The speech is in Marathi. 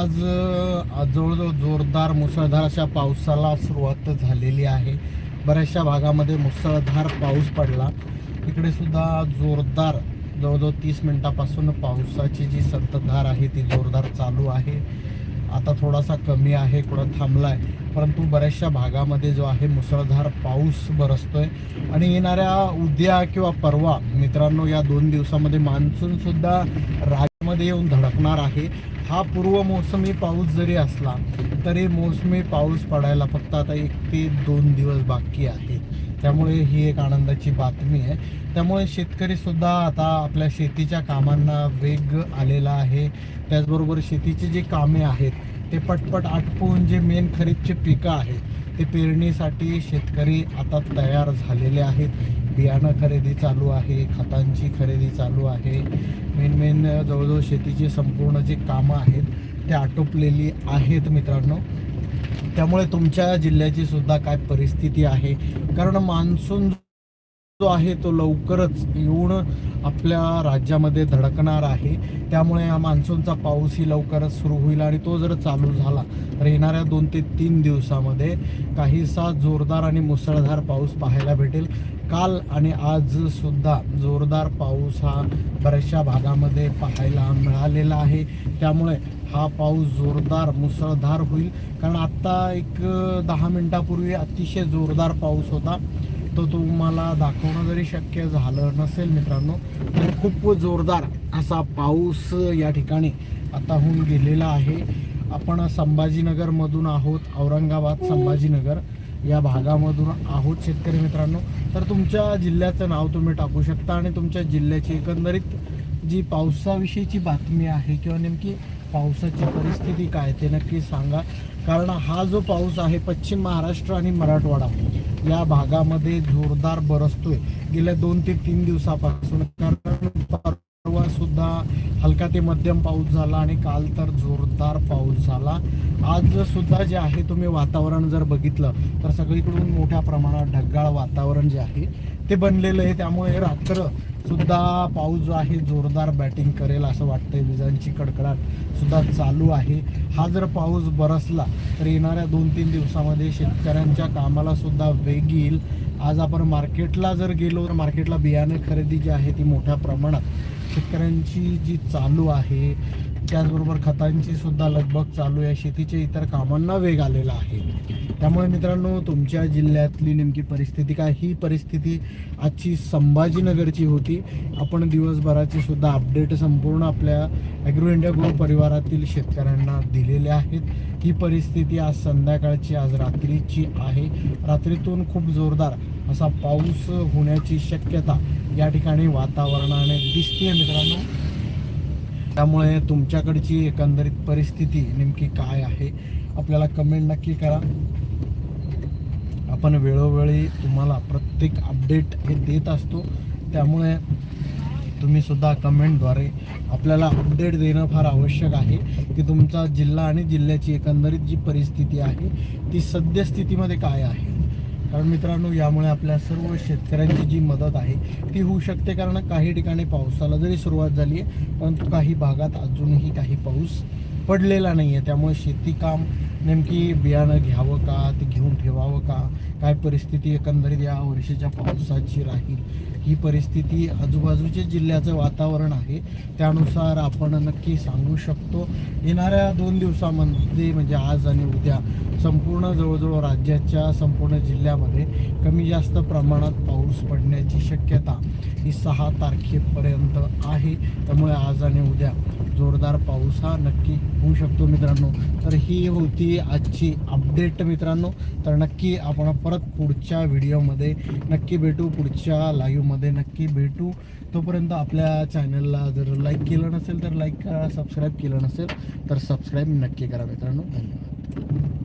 आज जवळजवळ जोरदार मुसळधार अशा पावसाला सुरुवात झालेली आहे. बऱ्याचशा भागामध्ये मुसळधार पाऊस पडला. इकडे सुद्धा जोरदार जवळजवळ तीस मिनटापासून पावसाची जी संततधार आहे ती जोरदार चालू आहे. आता थोडासा कमी आहे कुठं थांबला आहे परंतु बऱ्याचशा भागामध्ये जो आहे मुसळधार पाऊस बरसतोय. आणि येणाऱ्या उद्या किंवा परवा मित्रांनो या दोन दिवसामध्ये मान्सूनसुद्धा राज्यामध्ये येऊन धडकणार आहे. हा पूर्व मोसमी पाऊस जरी असला तरी मोसमी पाऊस पडायला फक्त आता एक ते दोन दिवस बाकी आहेत. त्यामुळे ही एक आनंदाची बातमी आहे. त्यामुळे शेतकरी सुद्धा आता आपल्या शेतीच्या कामांना वेग आलेला आहे. त्याचबरोबर शेतीची जी कामे आहेत ते पटपट आटपून जे मेन खरीपचे पिकं आहेत ते पेरणीसाठी शेतकरी आता तयार झालेले आहेत. बियाणं खरेदी चालू आहे खतांची खरेदी चालू आहे. मेन मेन जवळजवळ शेतीची संपूर्ण जी कामं आहेत ते आटोपलेली आहेत मित्रांनो. त्यामुळे तुमच्या जिल्ह्याची सुद्धा काय परिस्थिती आहे? कारण मान्सून जो आहे तो लवकरच येऊन आपल्या राज्यामध्ये धडकणार आहे. त्यामुळे हा मान्सूनचा पाऊसही लवकरच सुरू होईल आणि तो जर चालू झाला तर येणाऱ्या दोन ते तीन दिवसामध्ये काहीसा जोरदार आणि मुसळधार पाऊस पाहायला भेटेल. काल आणि आज सुद्धा जोरदार पाऊस हा बऱ्याचशा भागामध्ये पाहायला मिळालेला आहे. त्यामुळे हा पाऊस जोरदार मुसळधार होईल. कारण आत्ता एक दहा मिनटापूर्वी अतिशय जोरदार पाऊस होता. तो तुम्हाला दाखवणं जरी शक्य झालं नसेल मित्रांनो तर खूप जोरदार असा पाऊस या ठिकाणी आता होऊन गेलेला आहे. आपण संभाजीनगरमधून आहोत औरंगाबाद संभाजीनगर या भागामधून आहोत शेतकरी मित्रांनो. तर तुमच्या जिल्ह्याचं नाव तुम्ही टाकू शकता आणि तुमच्या जिल्ह्याची एकंदरीत जी पावसाविषयीची बातमी आहे किंवा नेमकी पावसाची परिस्थिती काय ते नक्की सांगा. कारण हा जो पाऊस आहे पश्चिम महाराष्ट्र आणि मराठवाडा. या भागामध्ये जोरदार बरसतोय. गेल्या दोन ते तीन दिवसापासून कारण सुद्धा हलका ते मध्यम पाऊस झाला आणि काल तर जोरदार पाऊस झाला. आज सुद्धा जे आहे तुम्ही वातावरण जर बघितलं तर सगळीकडून मोठ्या प्रमाणात ढगाळ वातावरण जे आहे ते बनलेलं आहे. त्यामुळे रात्र सुद्धा पाऊस जो आहे जोरदार बॅटिंग करेल असं वाटतंय. विजांची कडकडाट सुद्धा चालू आहे. हा जर पाऊस बरसला तर येणाऱ्या दोन तीन दिवसामध्ये शेतकऱ्यांच्या कामाला सुद्धा वेग येईल. आज आपण मार्केटला जर गेलो तर मार्केटला बियाणे खरेदी जी आहे ती मोठ्या प्रमाणात शेतकऱ्यांची जी चालू आहे त्याचबरोबर खतांची सुद्धा लगबग चालू आहे. शेतीच्या इतर कामांना वेग आलेला आहे. त्यामुळे मित्रांनो तुमच्या जिल्ह्यातली नेमकी परिस्थिती काय? ही परिस्थिती आजची संभाजीनगरची होती. आपण दिवसभराची सुद्धा अपडेट संपूर्ण आपल्या ॲग्रो इंडिया ग्रुप परिवारातील शेतकऱ्यांना दिलेले आहेत. ही परिस्थिती आज संध्याकाळची आज रात्रीची आहे. रात्रीतून खूप जोरदार असा पाऊस होण्याची शक्यता या ठिकाणी वातावरणाने दिसते मित्रांनो. त्यामुळे तुमच्याकडची एकंदरीत परिस्थिती नेमकी काय आहे आपल्याला कमेंट नक्की करा. आपण वेळोवेळी तुम्हाला प्रत्येक अपडेट हे देत असतो. त्यामुळे तुम्ही सुद्धा कमेंटद्वारे आपल्याला अपडेट देणं फार आवश्यक आहे. की तुमचा जिल्हा आणि जिल्ह्याची एकंदरीत जी परिस्थिती आहे ती सद्यस्थितीमध्ये काय आहे? कारण मित्रांनो यामुळे आपल्या सर्व शेतकऱ्यांची जी मदत आहे ती होऊ शकते. कारण काही ठिकाणी पावसाला जरी सुरुवात झाली आहे परंतु काही भागात अजूनही काही पाऊस पडलेला नाही आहे त्यामुळे शेतीकाम नेमकी बियाणं घ्यावं का ते घेऊन ठेवावं का काय परिस्थिती एकंदरीत या वर्षीच्या पावसाची राहील ही परिस्थिती आजूबाजूच्या जिल्ह्याचं वातावरण आहे. त्यानुसार आपण नक्की सांगू शकतो. येणाऱ्या दोन दिवसामध्ये म्हणजे आज आणि उद्या संपूर्ण जवळजवळ राज्याच्या संपूर्ण जिल्ह्यामध्ये कमी जास्त प्रमाणात पाऊस पडण्याची शक्यता ही सहा तारखेपर्यंत आहे. त्यामुळे आज आणि उद्या जोरदार पाऊस हा नक्की होऊ शकतो मित्रांनो. तर ही होती आजची अपडेट मित्रांनो. तर नक्की आपण परत पुढच्या व्हिडिओमध्ये नक्की भेटू पुढच्या लाईव्हमध्ये नक्की भेटू. तोपर्यंत आपल्या चॅनलला जर लाईक केलं नसेल तर लाईक करा सबस्क्राईब केलं नसेल तर सबस्क्राईब नक्की करा मित्रांनो. धन्यवाद.